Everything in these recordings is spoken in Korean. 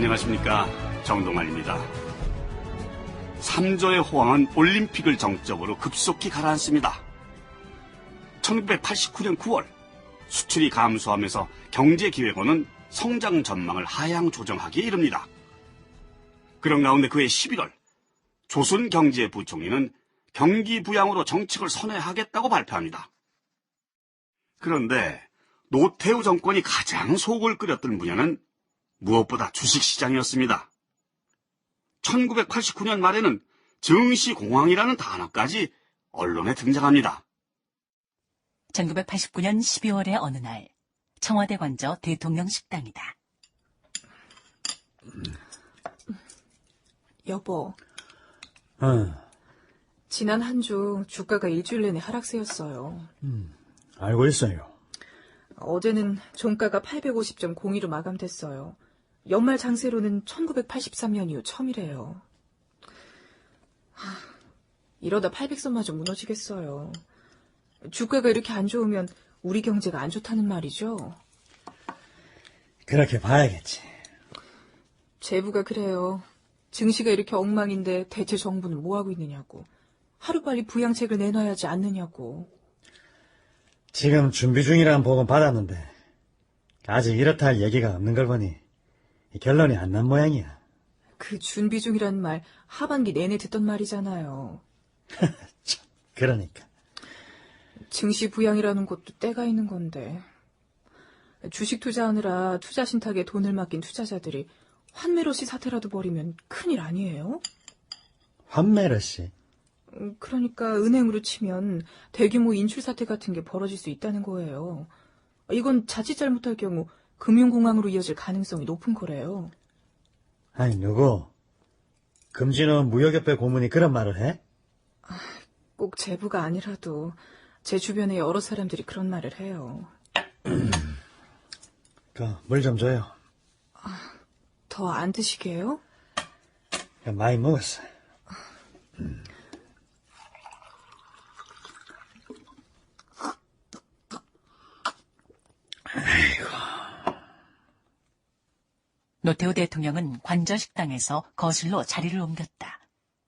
안녕하십니까 정동환입니다. 3조의 호황은 올림픽을 정적으로 급속히 가라앉습니다. 1989년 9월 수출이 감소하면서 경제기획원은 성장 전망을 하향 조정하기에 이릅니다. 그런 가운데 그해 11월 조선경제부총리는 경기 부양으로 정책을 선회하겠다고 발표합니다. 그런데 노태우 정권이 가장 속을 끓였던 분야는 무엇보다 주식시장이었습니다. 1989년 말에는 증시공황이라는 단어까지 언론에 등장합니다. 1989년 12월의 어느 날 청와대 관저 대통령 식당이다. 여보, 어, 지난 한 주 주가가 일주일 내내 하락세였어요. 알고 있어요. 어제는 종가가 850.02로 마감됐어요. 연말 장세로는 1983년 이후 처음이래요. 하, 이러다 800선마저 무너지겠어요. 주가가 이렇게 안 좋으면 우리 경제가 안 좋다는 말이죠. 그렇게 봐야겠지. 제부가 그래요. 증시가 이렇게 엉망인데 대체 정부는 뭐 하고 있느냐고. 하루빨리 부양책을 내놔야지 않느냐고. 지금 준비 중이라는 보고 받았는데 아직 이렇다 할 얘기가 없는 걸 보니 결론이 안 난 모양이야. 그 준비 중이란 말 하반기 내내 듣던 말이잖아요. 그러니까 증시 부양이라는 것도 때가 있는 건데. 주식 투자하느라 투자 신탁에 돈을 맡긴 투자자들이 환매로시 사태라도 벌이면 큰일 아니에요? 환매러씨 음, 그러니까 은행으로 치면 대규모 인출 사태 같은 게 벌어질 수 있다는 거예요. 이건 자칫 잘못할 경우 금융공황으로 이어질 가능성이 높은 거래요. 아니 누구 금진호 무역협회 고문이 그런 말을 해? 꼭 제부가 아니라도 제 주변에 여러 사람들이 그런 말을 해요. 그물좀 줘요. 더 안 드시게요? 그 많이 먹었어. 노태우 대통령은 관저 식당에서 거실로 자리를 옮겼다.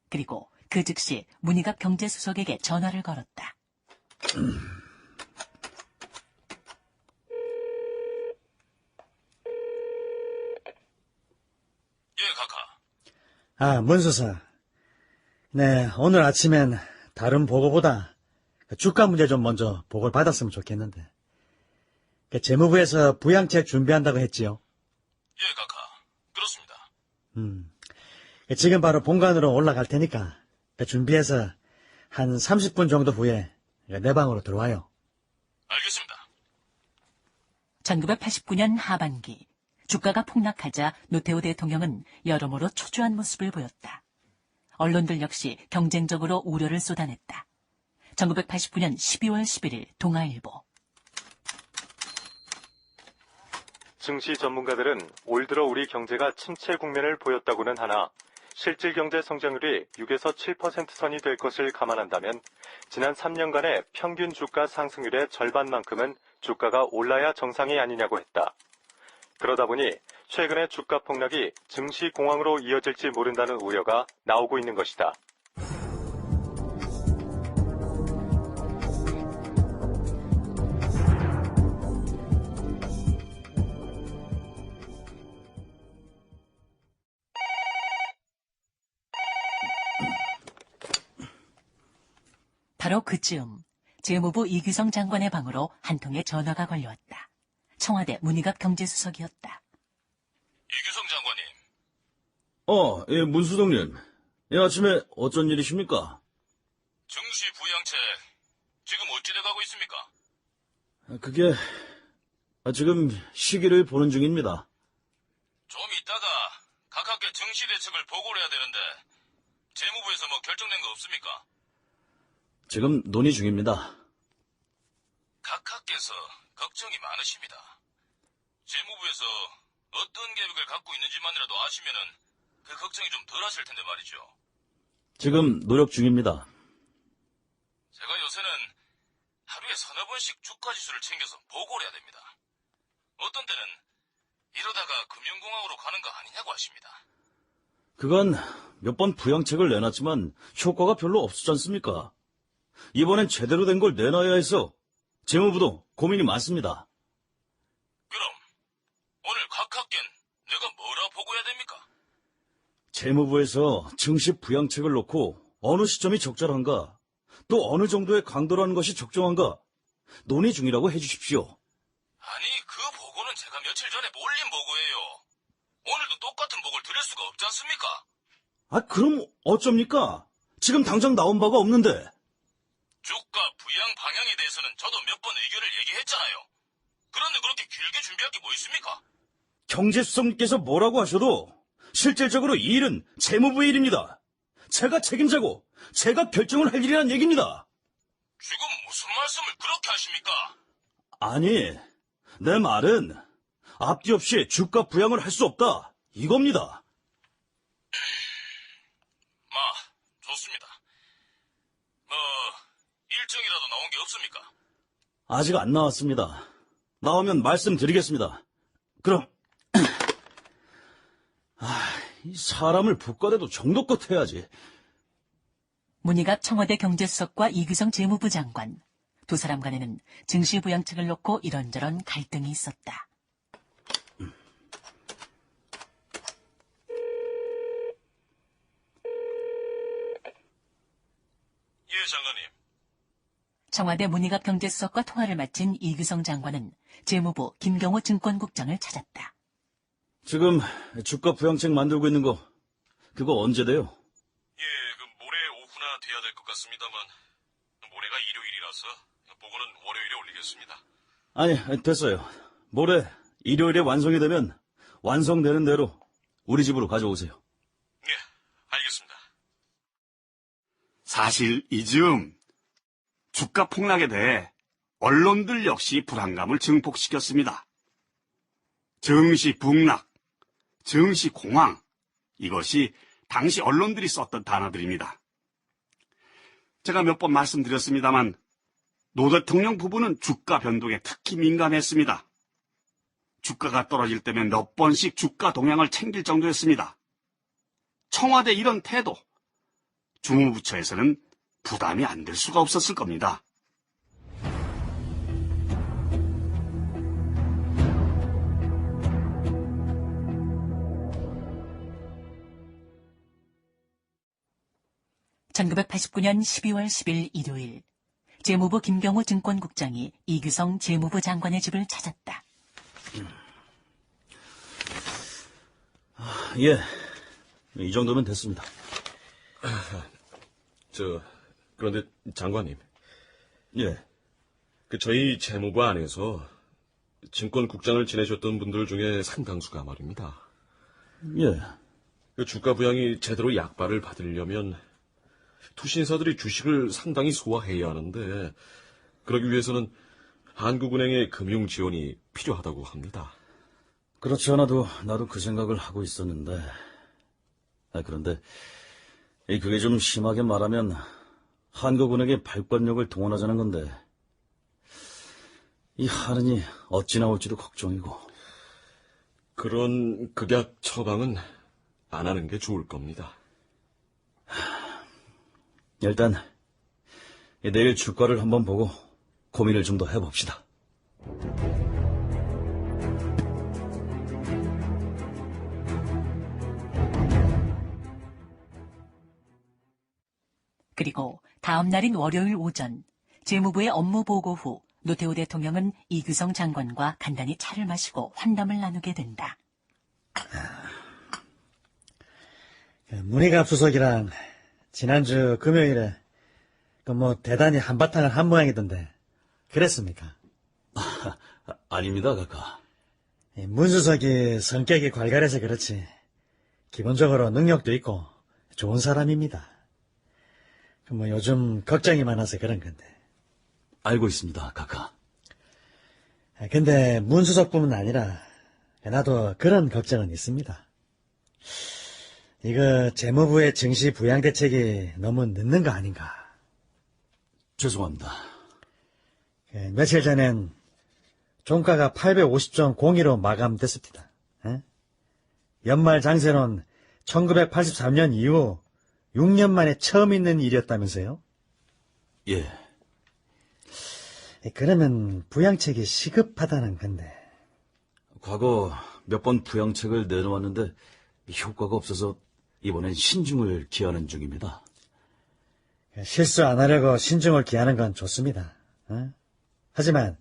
그리고 그 즉시 문희갑 경제수석에게 전화를 걸었다. 예, 카카. 아 문수사. 네 오늘 아침엔 다른 보고보다 그 주가 문제 좀 먼저 보고를 받았으면 좋겠는데. 그 재무부에서 부양책 준비한다고 했지요. 예, 카카. 음. 지금 바로 본관으로 올라갈 테니까 그 준비해서 한 30분 정도 후에 내 방으로 들어와요. 알겠습니다. 1989년 하반기 주가가 폭락하자 노태우 대통령은 여러모로 초조한 모습을 보였다. 언론들 역시 경쟁적으로 우려를 쏟아냈다. 1989년 12월 11일 동아일보 증시 전문가들은 올 들어 우리 경제가 침체 국면을 보였다고는 하나 실질 경제 성장률이 6에서 7% 선이 될 것을 감안한다면 지난 3년간의 평균 주가 상승률의 절반만큼은 주가가 올라야 정상이 아니냐고 했다. 그러다 보니 최근의 주가 폭락이 증시 공황으로 이어질지 모른다는 우려가 나오고 있는 것이다. 바로 그즈음 재무부 이규성 장관의 방으로 한 통의 전화가 걸려왔다. 청와대 문희갑 경제수석이었다. 이규성 장관님. 어, 예, 문수동님. 예, 아침에 어쩐 일이십니까? 증시 부양책 지금 어찌 돼 가고 있습니까? 아, 그게, 아, 지금 시기를 보는 중입니다. 좀 이따가 각하께 증시 대책을 보고를 해야 되는데 재무부에서 뭐 결정된 거 없습니까? 지금 논의 중입니다. 각하께서 걱정이 많으십니다. 재무부에서 어떤 계획을 갖고 있는지만이라도 아시면은 그 걱정이 좀 덜 하실 텐데 말이죠. 지금 노력 중입니다. 제가 요새는 하루에 서너 번씩 주가 지수를 챙겨서 보고를 해야 됩니다. 어떤 때는 이러다가 금융공항으로 가는 거 아니냐고 하십니다. 그건 몇 번 부양책을 내놨지만 효과가 별로 없었지 않습니까? 이번엔 제대로 된 걸 내놔야 해서 재무부도 고민이 많습니다. 그럼 오늘 각 학견 내가 뭐라 보고해야 됩니까? 재무부에서 증시 부양책을 놓고 어느 시점이 적절한가, 또 어느 정도의 강도라는 것이 적정한가 논의 중이라고 해주십시오. 아니 그 보고는 제가 며칠 전에 몰린 보고예요. 오늘도 똑같은 보고를 드릴 수가 없지 않습니까? 아, 그럼 어쩝니까? 지금 당장 나온 바가 없는데. 주가 부양 방향에 대해서는 저도 몇 번 의견을 얘기했잖아요. 그런데 그렇게 길게 준비할 게 뭐 있습니까? 경제수석님께서 뭐라고 하셔도 실질적으로 이 일은 재무부의 일입니다. 제가 책임자고 제가 결정을 할 일이란 얘기입니다. 지금 무슨 말씀을 그렇게 하십니까? 아니, 내 말은 앞뒤 없이 주가 부양을 할 수 없다. 이겁니다. 마, 좋습니다. 뭐 일정이라도 없습니까? 아직 안 나왔습니다. 나오면 말씀드리겠습니다. 그럼, 아, 이 사람을 북과대도 정도껏 해야지. 문희갑 청와대 경제수석과 이규성 재무부 장관. 두 사람 간에는 증시부양책을 놓고 이런저런 갈등이 있었다. 예, 장관님. 청와대 문희갑 경제수석과 통화를 마친 이규성 장관은 재무부 김경호 증권국장을 찾았다. 지금 주가 부양책 만들고 있는 거, 그거 언제 돼요? 예, 그 모레 오후나 돼야 될 것 같습니다만 모레가 일요일이라서 보고는 월요일에 올리겠습니다. 아니, 됐어요. 모레 일요일에 완성이 되면 완성되는 대로 우리 집으로 가져오세요. 예, 알겠습니다. 사실 이 즈음 주가 폭락에 대해 언론들 역시 불안감을 증폭시켰습니다. 증시 북락, 증시 공황, 이것이 당시 언론들이 썼던 단어들입니다. 제가 몇 번 말씀드렸습니다만 노 대통령 부부는 주가 변동에 특히 민감했습니다. 주가가 떨어질 때면 몇 번씩 주가 동향을 챙길 정도였습니다. 청와대 이런 태도, 주무부처에서는 부담이 안 될 수가 없었을 겁니다. (1989년 12월 10일) 일요일 재무부 김경호 증권국장이 이규성 재무부 장관의 집을 찾았다. 예, 이 정도면 됐습니다. 저, 그런데 장관님, 예, 그 저희 재무부 안에서 증권국장을 지내셨던 분들 중에 상당수가 말입니다. 예. 그 주가 부양이 제대로 약발을 받으려면 투신사들이 주식을 상당히 소화해야 하는데 그러기 위해서는 한국은행의 금융 지원이 필요하다고 합니다. 그렇지 않아도 나도 그 생각을 하고 있었는데. 아, 그런데, 이 그게 좀 심하게 말하면 한국은행의 발권력을 동원하자는 건데, 이 한은이 어찌 나올지도 걱정이고. 그런 극약 처방은 안 하는 게 좋을 겁니다. 일단, 이 내일 주가를 한번 보고 고민을 좀 더 해봅시다. 그리고 다음 날인 월요일 오전 재무부의 업무 보고 후 노태우 대통령은 이규성 장관과 간단히 차를 마시고 환담을 나누게 된다. 그 문희갑 수석이랑 지난주 금요일에 그뭐 대단히 한바탕을 한 모양이던데 그랬습니까? 아, 아닙니다, 각하. 이문 수석이 성격이 괄괄해서 그렇지 기본적으로 능력도 있고 좋은 사람입니다. 그 뭐 요즘 걱정이 많아서 그런 건데. 알고 있습니다, 각하. 아, 근데 문 수석뿐만 아니라 나도 그런 걱정은 있습니다. 이거 재무부의 증시 부양 대책이 너무 늦는 거 아닌가? 죄송합니다. 그 며칠 전엔 종가가 850.02로 마감됐습니다. 에? 연말 장세론 1983년 이후 6년 만에 처음 있는 일이었다면서요? 예. 그러면 부양책이 시급하다는 건데. 과거 몇 번 부양책을 내놓았는데 효과가 없어서 이번엔 신중을 기하는 중입니다. 실수 안 하려고 신중을 기하는 건 좋습니다. 어? 하지만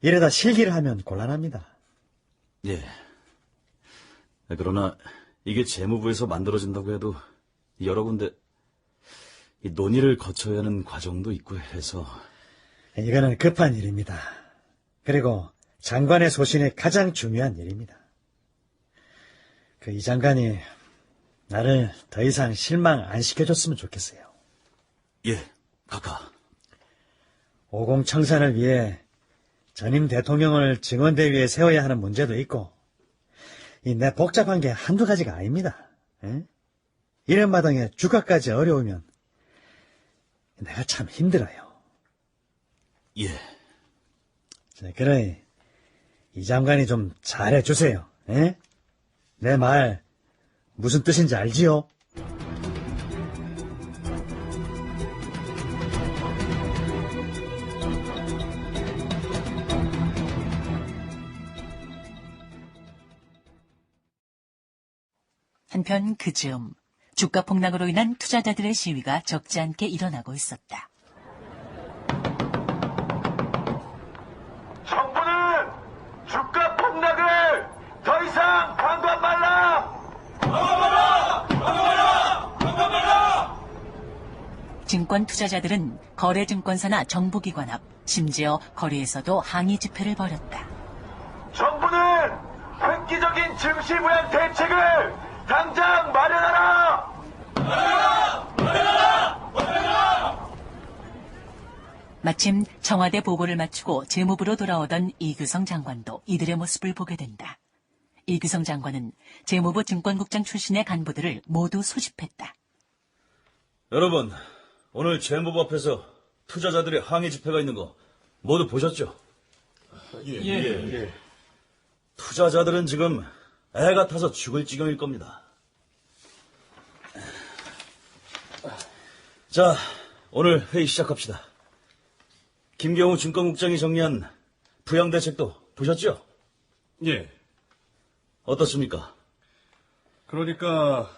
이러다 실기를 하면 곤란합니다. 예. 그러나 이게 재무부에서 만들어진다고 해도 여러 군데 이 논의를 거쳐야 하는 과정도 있고 해서 이거는 급한 일입니다. 그리고 장관의 소신이 가장 중요한 일입니다. 그 이 장관이 나를 더 이상 실망 안 시켜줬으면 좋겠어요. 예, 각하. 오공 청산을 위해 전임 대통령을 증언대위에 세워야 하는 문제도 있고, 이 내 복잡한 게 한두 가지가 아닙니다. 에? 이런 마당에 주가까지 어려우면 내가 참 힘들어요. 예. 자, 그래, 이 장관이 좀 잘해주세요. 에? 내말 무슨 뜻인지 알지요? 한편 그 즈음 주가 폭락으로 인한 투자자들의 시위가 적지 않게 일어나고 있었다. 정부는 주가 폭락을 더 이상 방관 말라! 증권 투자자들은 거래증권사나 정부기관 앞, 심지어 거리에서도 항의 집회를 벌였다. 정부는 획기적인 증시 부양 대책을 당장 마련하라! 마침 청와대 보고를 마치고 재무부로 돌아오던 이규성 장관도 이들의 모습을 보게 된다. 이규성 장관은 재무부 증권국장 출신의 간부들을 모두 소집했다. 여러분, 오늘 재무부 앞에서 투자자들의 항의 집회가 있는 거 모두 보셨죠? 예, 투자자들은 지금 애가 타서 죽을 지경일 겁니다. 자, 오늘 회의 시작합시다. 김경우 증권국장이 정리한 부양대책도 보셨죠? 예. 어떻습니까? 그러니까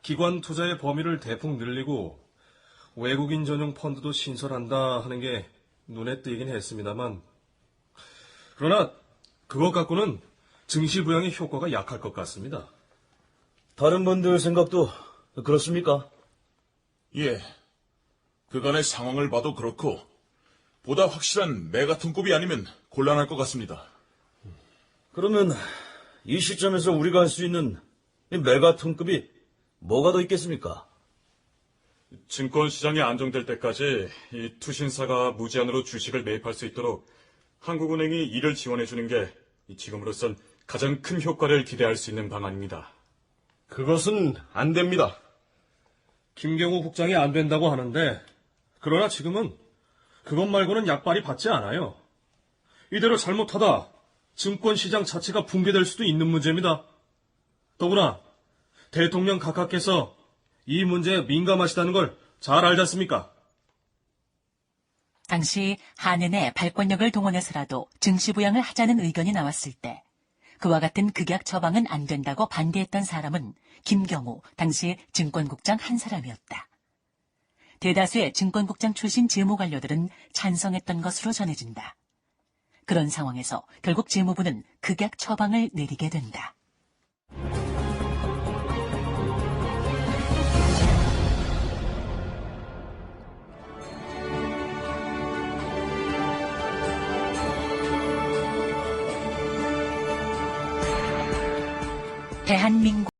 기관 투자의 범위를 대폭 늘리고 외국인 전용 펀드도 신설한다 하는 게 눈에 띄긴 했습니다만 그러나 그것 갖고는 증시 부양의 효과가 약할 것 같습니다. 다른 분들 생각도 그렇습니까? 예. 그간의 상황을 봐도 그렇고, 보다 확실한 메가톤급이 아니면 곤란할 것 같습니다. 그러면 이 시점에서 우리가 할 수 있는 이 메가톤급이 뭐가 더 있겠습니까? 증권 시장이 안정될 때까지 이 투신사가 무제한으로 주식을 매입할 수 있도록 한국은행이 이를 지원해 주는 게 지금으로선 가장 큰 효과를 기대할 수 있는 방안입니다. 그것은 안 됩니다. 김경우 국장이 안 된다고 하는데 그러나 지금은 그것 말고는 약발이 받지 않아요. 이대로 잘못하다 증권시장 자체가 붕괴될 수도 있는 문제입니다. 더구나 대통령 각하께서 이 문제에 민감하시다는 걸 잘 알지 않습니까? 당시 한은의 발권력을 동원해서라도 증시 부양을 하자는 의견이 나왔을 때 그와 같은 극약 처방은 안 된다고 반대했던 사람은 김경우 당시 증권국장 한 사람이었다. 대다수의 증권국장 출신 재무관료들은 찬성했던 것으로 전해진다. 그런 상황에서 결국 재무부는 극약 처방을 내리게 된다. 대한민국